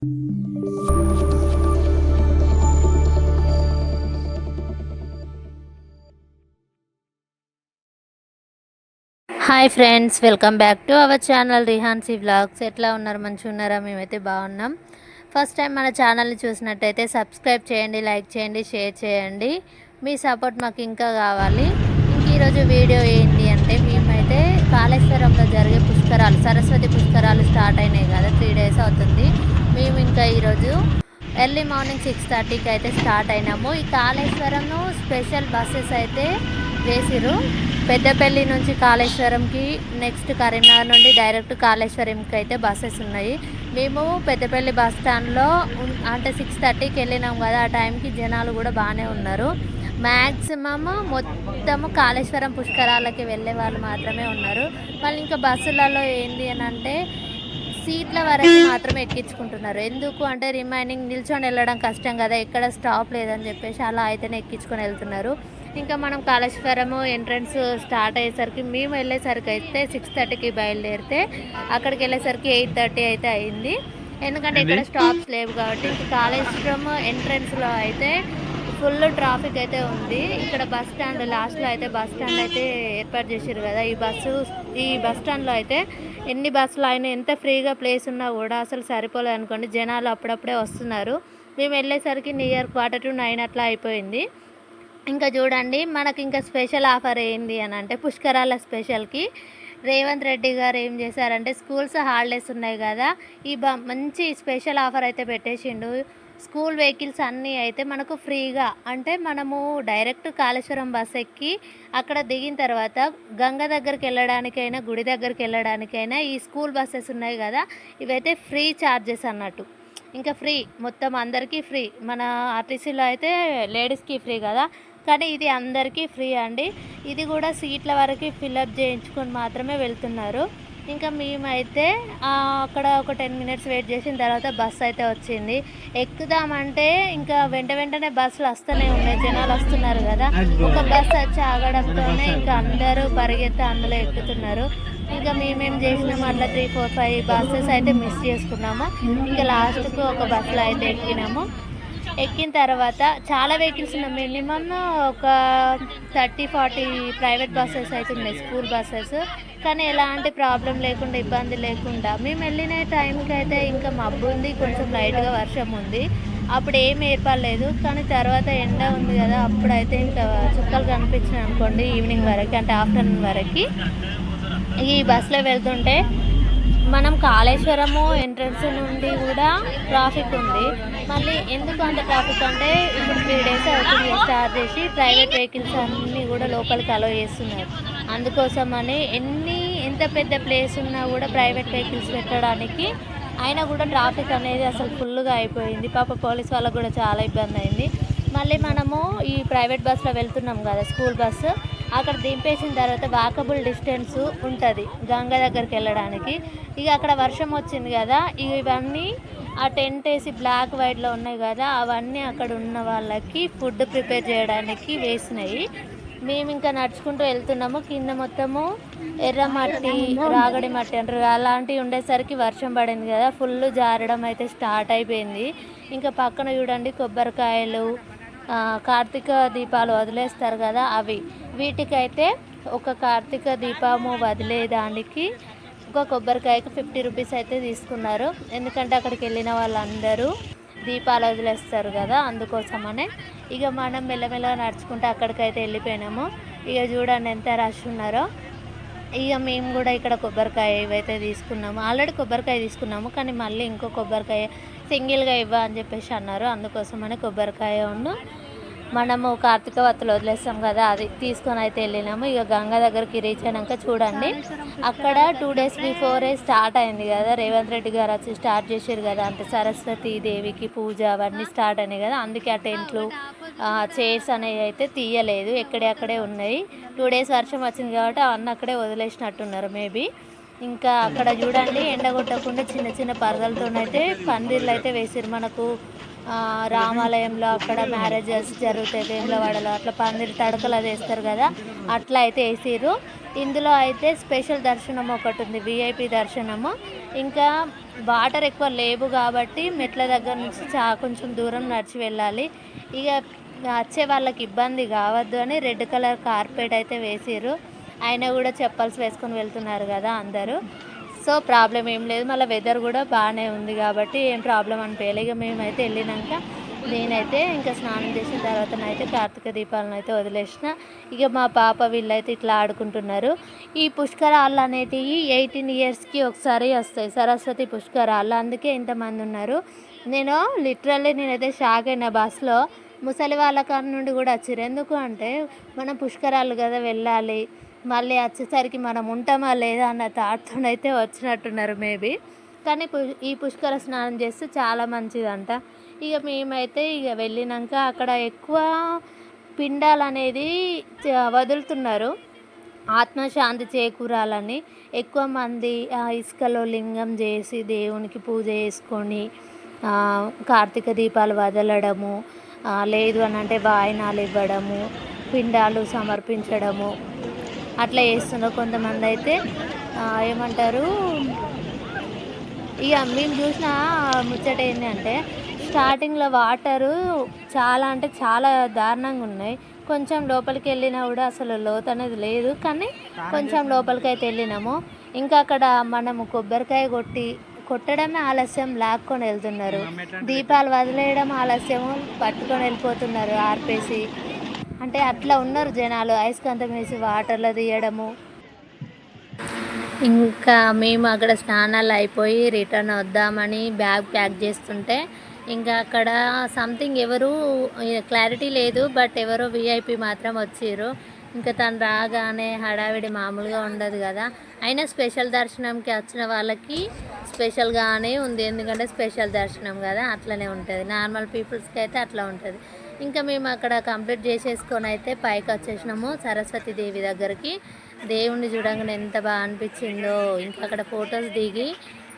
Hi friends welcome back to our channel Rihansi vlogs. ఎట్లా ఉన్నారు? మంచిగా ఉన్నారా మేమైతే బాగున్నాం. ఫస్ట్ టైం మన ఛానల్ని చూసినట్టయితే సబ్స్క్రైబ్ చేయండి లైక్ చేయండి షేర్ చేయండి. మీ సపోర్ట్ మాకు ఇంకా కావాలి. ఇంక ఈరోజు వీడియో ఏంటి అంటే మేమైతే కాళేశ్వరంలో జరిగే పుష్కరాలు సరస్వతి పుష్కరాలు స్టార్ట్ అయినాయి కదా త్రీ డేస్ అవుతుంది. మేము ఇంకా ఈరోజు ఎర్లీ మార్నింగ్ సిక్స్ థర్టీకి అయితే స్టార్ట్ అయినాము. ఈ కాళేశ్వరం స్పెషల్ బస్సెస్ అయితే వేసిరు పెద్దపల్లి నుంచి కాళేశ్వరంకి నెక్స్ట్ కరీంనగర్ నుండి డైరెక్ట్ కాళేశ్వరంకి అయితే బస్సెస్ ఉన్నాయి. మేము పెద్దపల్లి బస్ స్టాండ్లో అంటే సిక్స్ థర్టీకి వెళ్ళినాం కదా ఆ టైంకి జనాలు కూడా బాగానే ఉన్నారు. మ్యాక్సిమమ్ మొత్తము కాళేశ్వరం పుష్కరాలకి వెళ్ళే వాళ్ళు మాత్రమే ఉన్నారు. వాళ్ళు ఇంకా బస్సులలో ఏంటి అని అంటే సీట్ల వరకు మాత్రమే ఎక్కించుకుంటున్నారు. ఎందుకు అంటే రిమైనింగ్ నిల్చొని వెళ్ళడం కష్టం కదా ఎక్కడ స్టాప్ లేదని చెప్పేసి అలా అయితేనే ఎక్కించుకొని వెళ్తున్నారు. ఇంకా మనం కాళేశ్వరము ఎంట్రన్స్ స్టార్ట్ అయ్యేసరికి మేము వెళ్ళేసరికి అయితే సిక్స్ థర్టీకి బయలుదేరితే అక్కడికి వెళ్ళేసరికి ఎయిట్ థర్టీ అయితే అయింది. ఎందుకంటే ఇక్కడ స్టాప్స్ లేవు కాబట్టి కాళేశ్వరం ఎంట్రన్స్లో అయితే ఫుల్ ట్రాఫిక్ అయితే ఉంది. ఇక్కడ బస్ స్టాండ్ లాస్ట్లో అయితే బస్ స్టాండ్ అయితే ఏర్పాటు చేశారు కదా. ఈ బస్సు ఈ బస్ స్టాండ్లో అయితే ఎన్ని బస్సులు అయినా ఎంత ఫ్రీగా ప్లేస్ ఉన్నా కూడా అసలు సరిపోలేదు అనుకోండి. జనాలు అప్పుడప్పుడే వస్తున్నారు. మేము వెళ్ళేసరికి నియర్ క్వార్టర్ టు నైన్ అట్లా అయిపోయింది. ఇంకా చూడండి మనకి ఇంకా స్పెషల్ ఆఫర్ ఏంది అని అంటే పుష్కరాల స్పెషల్కి రేవంత్ రెడ్డి గారు ఏం చేశారంటే స్కూల్స్ హాలిడేస్ ఉన్నాయి కదా ఈ బ మంచి స్పెషల్ ఆఫర్ అయితే పెట్టేసిండు. స్కూల్ వెహికల్స్ అన్నీ అయితే మనకు ఫ్రీగా. అంటే మనము డైరెక్ట్ కాళేశ్వరం బస్ ఎక్కి అక్కడ దిగిన తర్వాత గంగ దగ్గరికి వెళ్ళడానికైనా గుడి దగ్గరికి వెళ్ళడానికైనా ఈ స్కూల్ బస్సెస్ ఉన్నాయి కదా ఇవైతే ఫ్రీ ఛార్జెస్ అన్నట్టు. ఇంకా ఫ్రీ మొత్తం అందరికీ ఫ్రీ. మన ఆర్టీసీలో అయితే లేడీస్కి ఫ్రీ కదా కానీ ఇది అందరికీ ఫ్రీ అండి. ఇది కూడా సీట్ల వరకు ఫిల్అప్ చేయించుకొని మాత్రమే వెళ్తున్నారు. ఇంకా మేమైతే అక్కడ ఒక టెన్ మినిట్స్ వెయిట్ చేసిన తర్వాత బస్ అయితే వచ్చింది. ఎక్కుదామంటే ఇంకా వెంట వెంటనే బస్సులు వస్తూనే ఉన్నాయి. జనాలు వస్తున్నారు కదా. ఒక బస్ వచ్చి ఆగడంతోనే ఇంకా అందరూ పరిగెత్తి అందులో ఎక్కుతున్నారు. ఇంకా మేమేం చేసినాము అట్లా త్రీ ఫోర్ ఫైవ్ బస్సెస్ అయితే మిస్ చేసుకున్నాము. ఇంకా లాస్ట్కు ఒక బస్సులో అయితే ఎక్కినాము. ఎక్కిన తర్వాత చాలా వెహికల్స్ ఉన్నాయి. మినిమమ్ ఒక థర్టీ ఫార్టీ ప్రైవేట్ బస్సెస్ అయితే ఉన్నాయి. స్కూల్ బస్సెస్ కానీ ఎలాంటి ప్రాబ్లం లేకుండా ఇబ్బంది లేకుండా. మేము వెళ్ళిన టైంకి అయితే ఇంకా మబ్బు ఉంది కొంచెం లైట్గా వర్షం ఉంది. అప్పుడు ఏం ఏర్పడలేదు. కానీ తర్వాత ఎండ ఉంది కదా అప్పుడైతే ఇంకా చుక్కలు కనిపించినాయి అనుకోండి ఈవినింగ్ వరకు అంటే ఆఫ్టర్నూన్ వరకు. ఈ బస్సులో వెళ్తుంటే మనం కాళేశ్వరము ఎంట్రన్స్ నుండి కూడా ట్రాఫిక్ ఉంది. మళ్ళీ ఎందుకు అంత ట్రాఫిక్ అంటే ఇప్పుడు త్రీ డేస్ అవుతుంది స్టార్ట్ చేసి ప్రైవేట్ వెహికల్స్ అన్నీ కూడా లోపలికి అలో చేస్తున్నారు. అందుకోసమని ఎన్ని ఎంత పెద్ద ప్లేస్ ఉన్నా కూడా ప్రైవేట్ వెహికల్స్ పెట్టడానికి అయినా కూడా ట్రాఫిక్ అనేది అసలు ఫుల్గా అయిపోయింది. పాప పోలీస్ వాళ్ళకు కూడా చాలా ఇబ్బంది అయింది. మళ్ళీ మనము ఈ ప్రైవేట్ బస్సులో వెళ్తున్నాం కదా స్కూల్ బస్సు అక్కడ దింపేసిన తర్వాత వాకబుల్ డిస్టెన్స్ ఉంటుంది గంగ దగ్గరికి వెళ్ళడానికి. ఇక అక్కడ వర్షం వచ్చింది కదా ఇక ఇవన్నీ ఆ టెంట్ వేసి బ్లాక్ వైట్లో ఉన్నాయి కదా అవన్నీ అక్కడ ఉన్న వాళ్ళకి ఫుడ్ ప్రిపేర్ చేయడానికి వేసినాయి. మేము ఇంకా నడుచుకుంటూ వెళ్తున్నాము. కింద మొత్తము ఎర్ర మట్టి రాగడి మట్టి అంటారు అలాంటివి ఉండేసరికి వర్షం పడింది కదా ఫుల్ జారడం అయితే స్టార్ట్ అయిపోయింది. ఇంకా పక్కన చూడండి కొబ్బరికాయలు కార్తీక దీపాలు వదిలేస్తారు కదా అవి. వీటికైతే ఒక కార్తీక దీపము వదిలేదానికి ఒక కొబ్బరికాయకి ఫిఫ్టీ రూపీస్ అయితే తీసుకున్నారు. ఎందుకంటే అక్కడికి వెళ్ళిన వాళ్ళందరూ దీపాలు వదిలేస్తారు కదా అందుకోసమనే. ఇక మనం మెల్లమెల్లగా నడుచుకుంటూ అక్కడికైతే వెళ్ళిపోయినాము. ఇక చూడండి ఎంత రష్ ఉన్నారో. ఇక మేము కూడా ఇక్కడ కొబ్బరికాయ ఇవైతే తీసుకున్నాము. ఆల్రెడీ కొబ్బరికాయ తీసుకున్నాము కానీ మళ్ళీ ఇంకో కొబ్బరికాయ సింగిల్గా ఇవ్వ అని చెప్పేసి అన్నారు. అందుకోసమని కొబ్బరికాయ ఉండు. మనము కార్తీక వత్తులు వదిలేస్తాం కదా అది తీసుకొని అయితే వెళ్ళినాము. ఇక గంగ దగ్గరికి రీచ్ అయినాక చూడండి. అక్కడ టూ డేస్ బిఫోరే స్టార్ట్ అయింది కదా రేవంత్ రెడ్డి గారు వచ్చి స్టార్ట్ చేశారు కదా అంటే సరస్వతి దేవికి పూజ అవన్నీ స్టార్ట్ అయినాయి కదా అందుకే ఆ టెంట్లు చైర్స్ అనేవి అయితే తీయలేదు. ఎక్కడే అక్కడే ఉన్నాయి. టూ డేస్ వర్షం వచ్చింది కాబట్టి అవన్నీ అక్కడే వదిలేసినట్టున్నారు మేబీ ఇంకా అక్కడ చూడండి ఎండ కొట్టకుండా చిన్న చిన్న పరదలతోనైతే పందిర్లు అయితే వేసారు మనకు రామాలయంలో అక్కడ మ్యారేజెస్ జరుగుతాయి వేములవాడలో. అట్లా పందిరి తడకలు అది వేస్తారు కదా అట్లా అయితే వేసిర్రు. ఇందులో అయితే స్పెషల్ దర్శనం ఒకటి ఉంది విఐపి దర్శనము. ఇంకా వాటర్ ఎక్కువ లేవు కాబట్టి మెట్ల దగ్గర నుంచి చా కొంచెం దూరం నడిచి వెళ్ళాలి. ఇక వచ్చే వాళ్ళకి ఇబ్బంది కావద్దు అని రెడ్ కలర్ కార్పెట్ అయితే వేసిర్రు. అయినా కూడా చెప్పల్స్ వేసుకొని వెళ్తున్నారు కదా అందరూ. సో ప్రాబ్లం ఏం లేదు. మళ్ళీ వెదర్ కూడా బాగానే ఉంది కాబట్టి ఏం ప్రాబ్లం అనిపించలేదు ఇక మేమైతే వెళ్ళినాక నేనైతే ఇంకా స్నానం చేసిన తర్వాత అయితే కార్తీక దీపాలను అయితే వదిలేసిన. ఇక మా పాప వీళ్ళైతే ఇట్లా ఆడుకుంటున్నారు. ఈ పుష్కరాలు అనేటివి ఎయిటీన్ ఇయర్స్కి ఒకసారి వస్తాయి. సరస్వతి పుష్కరాలు అందుకే ఇంతమంది ఉన్నారు. నేను లిటరల్లీ నేనైతే షాక్ అయిన బస్సులో ముసలి వాళ్ళ కాడ నుండి కూడా వచ్చారు ఎందుకు అంటే మనం పుష్కరాలు కదా వెళ్ళాలి. మళ్ళీ వచ్చేసరికి మనం ఉంటామా లేదా అన్న థాట్తోనైతే వచ్చినట్టున్నారు మేబీ కానీ ఈ పుష్కర స్నానం చేస్తే చాలా మంచిదంట. ఇక మేమైతే ఇక వెళ్ళినాక అక్కడ ఎక్కువ పిండాలు అనేది వదులుతున్నారు. ఆత్మశాంతి చేకూరాలని ఎక్కువ మంది ఆ ఇసుకలో లింగం చేసి దేవునికి పూజ చేసుకొని కార్తీక దీపాలు వదలడము లేదు అని అంటే వాయినాలు ఇవ్వడము పిండాలు సమర్పించడము అట్లా చేస్తున్నారు కొంతమంది అయితే. ఏమంటారు? ఇక మేము చూసిన ముచ్చట ఏంటంటే స్టార్టింగ్లో వాటరు చాలా అంటే చాలా దారుణంగా ఉన్నాయి. కొంచెం లోపలికి వెళ్ళినా కూడా అసలు లోతు అనేది లేదు. కానీ కొంచెం లోపలికి అయితే వెళ్ళినాము. ఇంకా అక్కడ మనము కొబ్బరికాయ కొట్టి కొట్టడమే ఆలస్యం లాక్కొని వెళ్తున్నారు. దీపాలు వదిలేయడం ఆలస్యము పట్టుకొని వెళ్ళిపోతున్నారు ఆర్పేసి. అంటే అట్లా ఉన్నారు జనాలు అయస్కాంతం వేసి వాటర్లో తీయడము. ఇంకా మేము అక్కడ స్నానాలు అయిపోయి రిటర్న్ వద్దామని బ్యాగ్ ప్యాక్ చేస్తుంటే ఇంకా అక్కడ సంథింగ్ ఎవరు క్లారిటీ లేదు బట్ ఎవరో విఐపి మాత్రం వచ్చిర్రు. ఇంకా తను రాగానే హడావిడి మామూలుగా ఉండదు కదా. అయినా స్పెషల్ దర్శనంకి వచ్చిన వాళ్ళకి స్పెషల్గానే ఉంది. ఎందుకంటే స్పెషల్ దర్శనం కదా అట్లనే ఉంటుంది. నార్మల్ పీపుల్స్కి అయితే అట్లా ఉంటుంది. ఇంకా మేము అక్కడ కంప్లీట్ చేసేసుకొని అయితే పైకి వచ్చేసినాము సరస్వతి దేవి దగ్గరికి. దేవుణ్ణి చూడంగానే ఎంత బాగా అనిపించిందో. ఇంకా అక్కడ ఫొటోస్ దిగి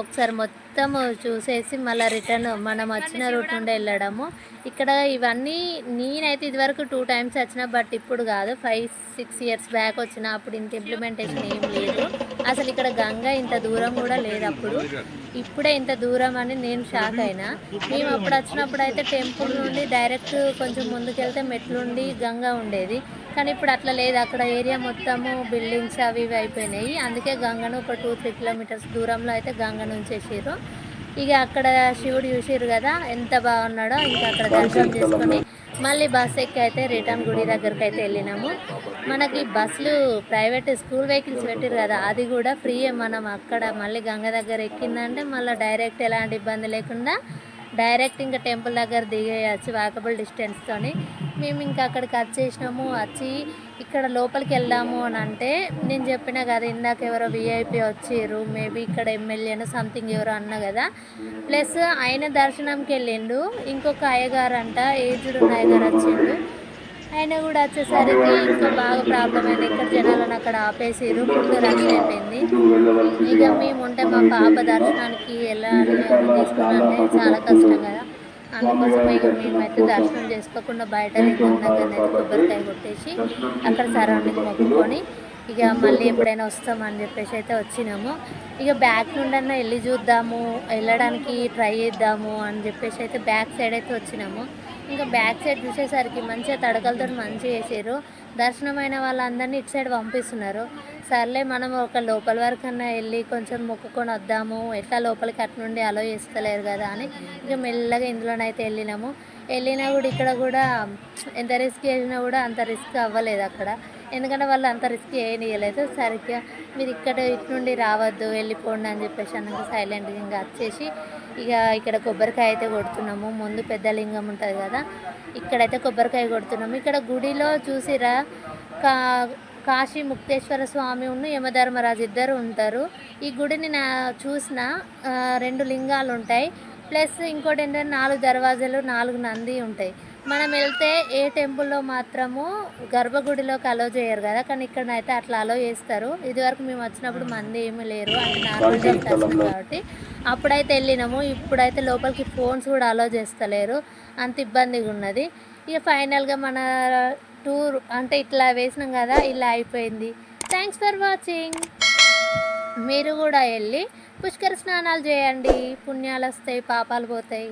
ఒకసారి మొత్తం చూసేసి మళ్ళీ రిటర్న్ మనం వచ్చిన రూట్ నుండి వెళ్ళడము. ఇక్కడ ఇవన్నీ నేనైతే ఇదివరకు టూ టైమ్స్ వచ్చిన బట్ ఇప్పుడు కాదు. ఫైవ్ సిక్స్ ఇయర్స్ బ్యాక్ వచ్చిన అప్పుడు ఇంత ఇంప్లిమెంటేషన్ ఏం లేదు. అసలు ఇక్కడ గంగ ఇంత దూరం కూడా లేదు అప్పుడు ఇప్పుడే ఇంత దూరం అని నేను షాక్ అయినా. మేము అప్పుడు వచ్చినప్పుడు అయితే టెంపుల్ నుండి డైరెక్ట్ కొంచెం ముందుకెళ్తే మెట్లుండి గంగ ఉండేది. కానీ ఇప్పుడు అట్లా లేదు. అక్కడ ఏరియా మొత్తము బిల్డింగ్స్ అవి ఇవి అయిపోయినాయి. అందుకే గంగను ఒక టూ త్రీ కిలోమీటర్స్ దూరంలో అయితే గంగను ఉంచేసారు ఇక అక్కడ శివుడు చూసారు కదా ఎంత బాగున్నాడో. ఇంకా అక్కడ దర్శనం చేసుకొని మళ్ళీ బస్ ఎక్కి అయితే రిటర్న్ గుడి దగ్గరికి అయితే వెళ్ళినాము. మనకి బస్సులు ప్రైవేట్ స్కూల్ వెహికల్స్ పెట్టారు కదా అది కూడా ఫ్రీ మనం అక్కడ మళ్ళీ గంగ దగ్గర ఎక్కిందంటే మళ్ళీ డైరెక్ట్ ఎలాంటి ఇబ్బంది లేకుండా డైరెక్ట్ ఇంకా టెంపుల్ దగ్గర దిగేయచ్చు వాకబుల్ డిస్టెన్స్తోని మేము ఇంకా అక్కడికి వచ్చేసినాము వచ్చి ఇక్కడ లోపలికి వెళ్దాము అని అంటే నేను చెప్పిన కదా ఇందాక ఎవరో విఐపి వచ్చిర్రు మేబీ ఇక్కడ ఎమ్మెల్యేను సంథింగ్ ఎవరో అన్న కదా. ప్లస్ ఆయన దర్శనంకి వెళ్ళిండు ఇంకొక అయ్యగారు అంట ఏజ్డ్ ఉన్న అయ్యగారు వచ్చిండు. ఆయన కూడా వచ్చేసరికి ఇంకా బాగా ప్రాబ్లం అయింది. ఇక్కడ జనాలను అక్కడ ఆపేసారు ఫుల్ రష్ అయిపోయింది. ఇక మేము ఉంటే మా పాప దర్శనానికి వెళ్ళాలి తీసుకున్నాం చాలా కష్టం కదా. అందుకోసం ఇక మేమైతే దర్శనం చేసుకోకుండా బయట కొబ్బరికాయ కొట్టేసి అక్కడ సరౌండింగ్ మొక్కుకొని ఇక మళ్ళీ ఎప్పుడైనా వస్తామని చెప్పేసి అయితే వచ్చినాము. ఇక బ్యాక్ నుండన్నా వెళ్ళి చూద్దాము వెళ్ళడానికి ట్రై చేద్దాము అని చెప్పేసి అయితే బ్యాక్ సైడ్ అయితే వచ్చినాము. ఇంకా బ్యాక్ సైడ్ చూసేసరికి మంచిగా తడకలతో మంచిగా వేసారు దర్శనమైన వాళ్ళందరినీ ఇటు సైడ్ పంపిస్తున్నారు. సర్లే మనం ఒక లోపల వరకు అన్నా వెళ్ళి కొంచెం మొక్కుకొని వద్దాము. ఎట్లా లోపలికి అట్నుండి అలో చేస్తలేరు కదా అని ఇక మెల్లగా ఇందులోనైతే వెళ్ళినాము. వెళ్ళినా కూడా ఇక్కడ కూడా ఎంత రిస్క్ చేసినా కూడా అంత రిస్క్ అవ్వలేదు అక్కడ. ఎందుకంటే వాళ్ళు అంత రిస్క్ చేయనియలేదు సరిగ్గా మీరు ఇక్కడ ఇటు నుండి రావద్దు వెళ్ళిపోండి అని చెప్పేసి అన్నాక సైలెంట్గా ఇంకా వచ్చేసి ఇక ఇక్కడ కొబ్బరికాయ అయితే కొడుతున్నాము. ముందు పెద్ద లింగం ఉంటుంది కదా ఇక్కడైతే కొబ్బరికాయ కొడుతున్నాము. ఇక్కడ గుడిలో చూసిరా కా కాశీ ముక్తేశ్వర స్వామి ఉన్న యమధర్మరాజు ఇద్దరు ఉంటారు. ఈ గుడిని నా చూసిన రెండు లింగాలు ఉంటాయి ప్లస్ ఇంకోటి ఏంటంటే నాలుగు దర్వాజాలు నాలుగు నంది ఉంటాయి. మనం వెళ్తే ఏ టెంపుల్లో మాత్రము గర్భగుడిలోకి అలో చేయరు కదా? కానీ ఇక్కడ అయితే అట్లా అలో చేస్తారు. ఇదివరకు మేము వచ్చినప్పుడు మంది ఏమీ లేరు. అంటే నార్మల్ డేస్ కాబట్టి అప్పుడైతే వెళ్ళినాము. ఇప్పుడైతే లోపలికి ఫోన్స్ కూడా అలో చేస్తలేరు. అంత ఇబ్బందిగా ఉన్నది. ఇక ఫైనల్గా మన టూర్ అంటే ఇట్లా వేసినాం కదా ఇలా అయిపోయింది. థ్యాంక్స్ ఫర్ వాచింగ్ మీరు కూడా వెళ్ళి పుష్కర స్నానాలు చేయండి. పుణ్యాలు వస్తాయి పాపాలు పోతాయి.